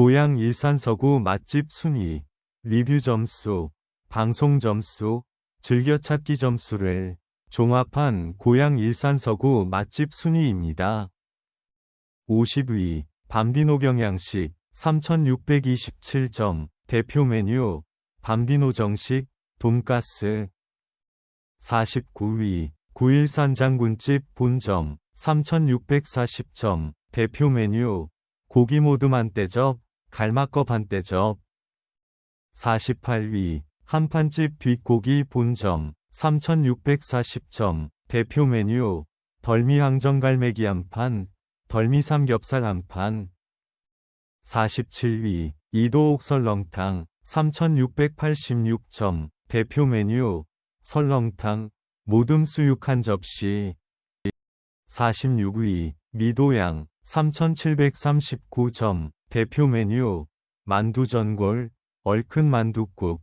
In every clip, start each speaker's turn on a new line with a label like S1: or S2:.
S1: 고향 일산 서구 맛집 순위, 리뷰 점수, 방송 점수, 즐겨찾기 점수를 종합한 고향 일산 서구 맛집 순위입니다. 50위, 밤비노 경양식, 3627점, 대표 메뉴, 밤비노 정식, 돈가스. 49위, 9일산 장군집 본점, 3640점, 대표 메뉴, 고기 모두 만대접, 갈막거 반대접. 48위, 한판집 뒷고기 본점, 3640점, 대표 메뉴, 덜미 항정갈매기 한판, 덜미 삼겹살 한판. 47위, 이도옥 설렁탕, 3686점, 대표 메뉴, 설렁탕, 모듬 수육 한 접시. 46위, 미도양, 3739점, 대표 메뉴, 만두전골, 얼큰 만두국.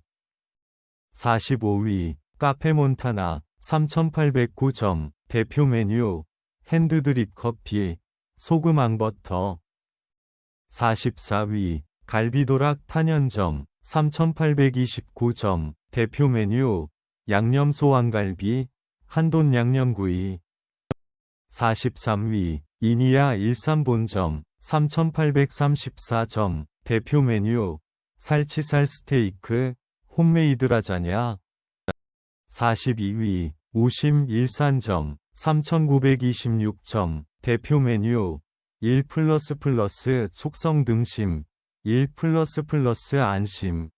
S1: 45위, 카페 몬타나, 3809점, 대표 메뉴, 핸드드립 커피, 소금 앙버터. 44위, 갈비도락 탄현점, 3829점, 대표 메뉴, 양념 소왕갈비, 한돈 양념구이. 43위, 이니야 일산 본점, 3834점, 대표 메뉴, 살치살 스테이크, 홈메이드 라자냐. 42위, 우심 일산점, 3926점, 대표 메뉴, 1 플러스 플러스 속성 등심, 1 플러스 플러스 안심.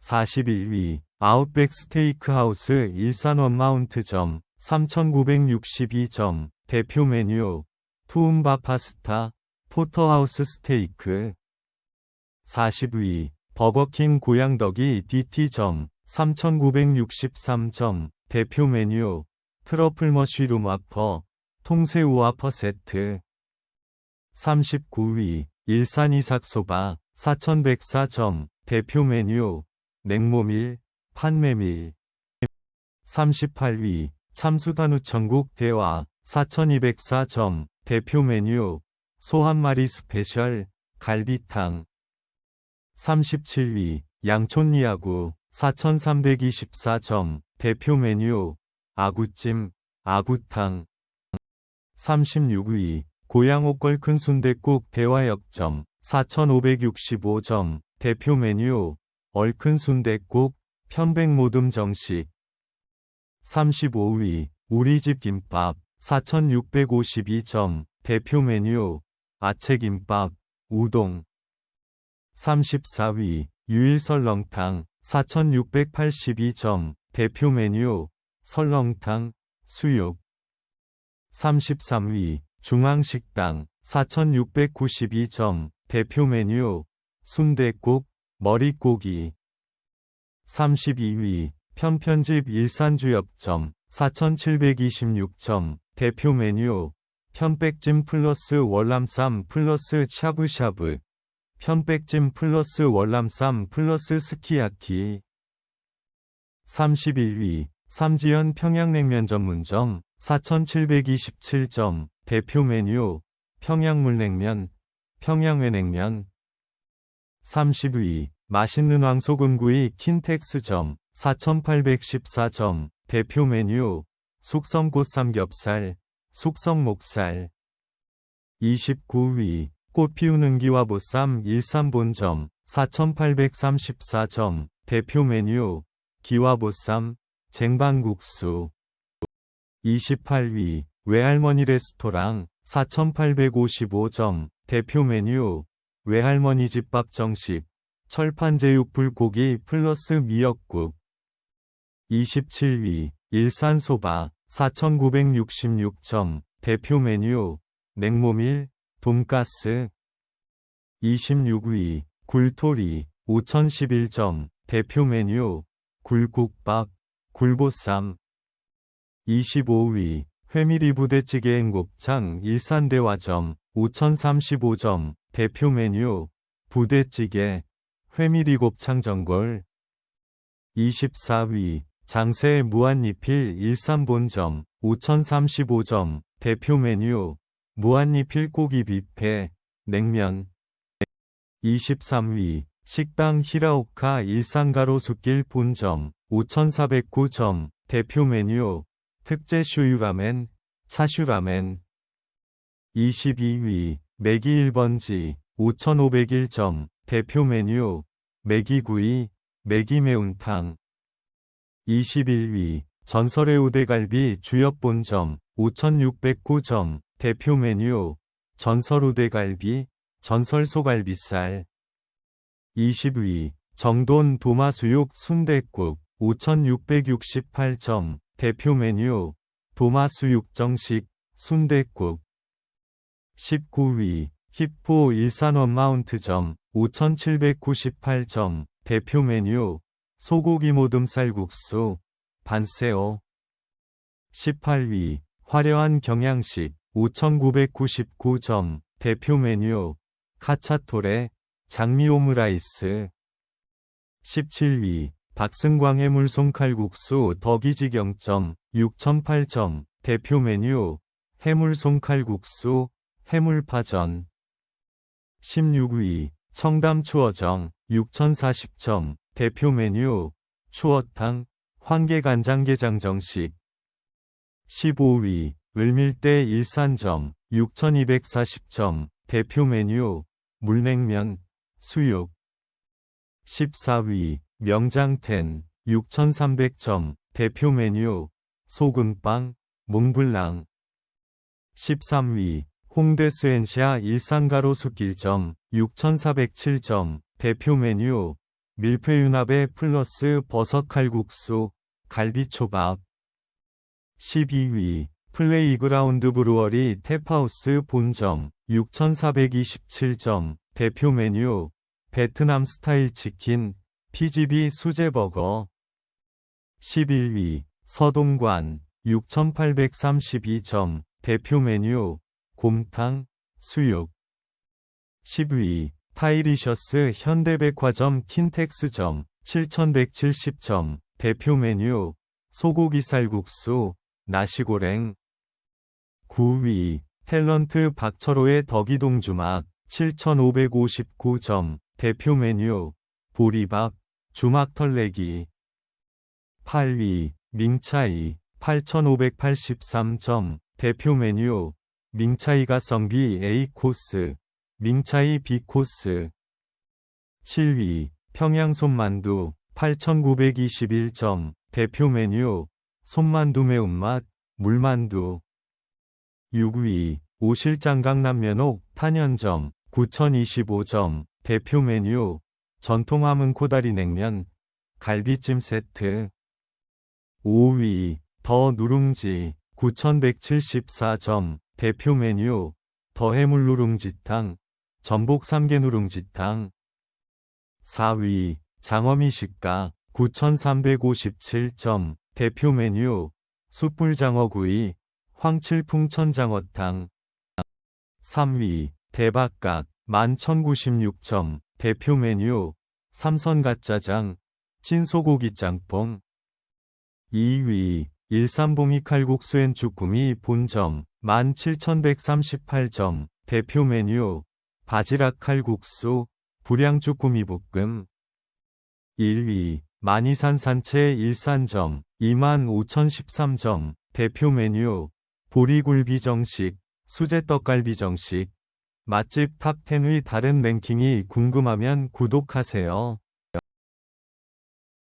S1: 41위, 아웃백 스테이크하우스 일산 원 마운트점, 3962점, 대표 메뉴, 투움바 파스타, 포터하우스 스테이크. 40위, 버거킹 고양덕이 DT점, 3963점, 대표 메뉴, 트러플 머쉬룸 와퍼, 통새우 와퍼 세트. 39위, 일산 이삭소바, 4104점, 대표 메뉴, 냉모밀, 판메밀. 38위, 참수단우 천국 대화, 4204점, 대표 메뉴, 소 한 마리 스페셜, 갈비탕. 37위, 양촌리아구, 4324점, 대표 메뉴, 아구찜, 아구탕. 36위, 고양옥걸 큰 순댓국 대화역점, 4565점, 대표 메뉴, 얼큰 순댓국, 편백모듬 정식. 35위, 우리집 김밥, 4652점, 대표 메뉴, 아채김밥, 우동. 34위, 유일설 렁탕, 4682점, 대표 메뉴, 설렁탕, 수육. 33위, 중앙식당, 4692점, 대표 메뉴, 순댓국, 머릿고기. 32위, 편편집 일산주엽점, 4726점, 대표 메뉴, 편백찜 플러스 월남쌈 플러스 샤브샤브. 편백찜 플러스 월남쌈 플러스 스키야키 31위 삼지연 평양냉면 전문점 4727점 대표 메뉴 평양물냉면 평양회냉면 30위 맛있는 왕소금구이 킨텍스점 4814점 대표 메뉴 숙성꽃삼겹살 숙성목살. 29위 꽃 피우는 기와 보쌈 일산본점 4834점 대표 메뉴 기와 보쌈 쟁반국수. 28위 외할머니 레스토랑 4855점 대표 메뉴 외할머니 집밥 정식 철판제육 불고기 플러스 미역국. 27위 일산소바 4966점 대표 메뉴 냉모밀 돈가스. 26위 굴토리 5011점 대표 메뉴 굴국밥 굴보쌈. 25위 회미리 부대찌개 앵곱창 일산대화점 5035점 대표 메뉴 부대찌개 회미리 곱창 전골. 24위 장세의 무한리필 일산본점 5035점 대표 메뉴 무한리필 고기 뷔페 냉면. 23위 식당 히라오카 일산가로수길 본점 5409점 대표 메뉴. 특제 슈유라멘 차슈라멘. 22위 매기 1번지 5501점 대표 메뉴. 매기구이 매기 매운탕 21위 전설의 우대갈비 주역 본점 5609점 대표 메뉴 전설 우대갈비 전설 소갈비살. 20위 정돈 도마수육 순댓국 5668점 대표 메뉴 도마수육 정식 순댓국. 19위 히포 일산원 마운트점 5798점 대표 메뉴 소고기 모듬쌀 국수 반세오 18위 화려한 경양식 5999점 대표 메뉴 카차토레 장미 오므라이스. 17위 박승광 해물송 칼국수 덕이지경점 6008점 대표 메뉴 해물송 칼국수 해물파전. 16위 청담 추어정 6040점 대표 메뉴 추어탕 황계간장게장 정식. 15위 을밀대 일산점 6240점 대표 메뉴 물냉면 수육. 14위 명장텐 6300점 대표 메뉴 소금빵 몽블랑. 13위 홍대 스엔시아 일산가로수길점 6407점 대표 메뉴 밀푀유나베 플러스 버섯 칼국수 갈비초밥. 12위 플레이그라운드 브루어리 탭하우스 본점 6427점 대표 메뉴 베트남 스타일 치킨 PGB 수제버거. 11위 서동관 6832점 대표 메뉴 곰탕 수육. 10위 타이리셔스 현대백화점 킨텍스점 7170점 대표 메뉴 소고기 쌀국수 나시고랭. 9위 탤런트 박철호의 덕이동 주막 7559점 대표 메뉴 보리밥 주막털내기. 8위 민차이 8583점 대표 메뉴 민차이 가 성비 A 코스 민차이 B 코스. 7위 평양 손만두 8921점 대표 메뉴 손만두 매운맛 물만두. 6위 오실장 강남면옥 탄현점 9025점 대표 메뉴 전통 함은 코다리 냉면 갈비찜 세트. 5위 더 누룽지 9174점 대표 메뉴 더 해물 누룽지탕 전복 삼계 누룽지탕. 4위 장어미 식가 9357점. 대표 메뉴 숯불 장어구이 황칠 풍천장어탕. 3위 대박각 1196점. 대표 메뉴 삼선가짜장 찐소고기 짬뽕. 2위 일산봉이 칼국수엔 쭈꾸미 본점 17,138점. 대표 메뉴 바지락 칼국수 불양 쭈꾸미 볶음 1위 만이산 산채 일산점 25,013점 대표 메뉴 보리굴비 정식 수제 떡갈비 정식 맛집 탑10의 다른 랭킹이 궁금하면 구독하세요.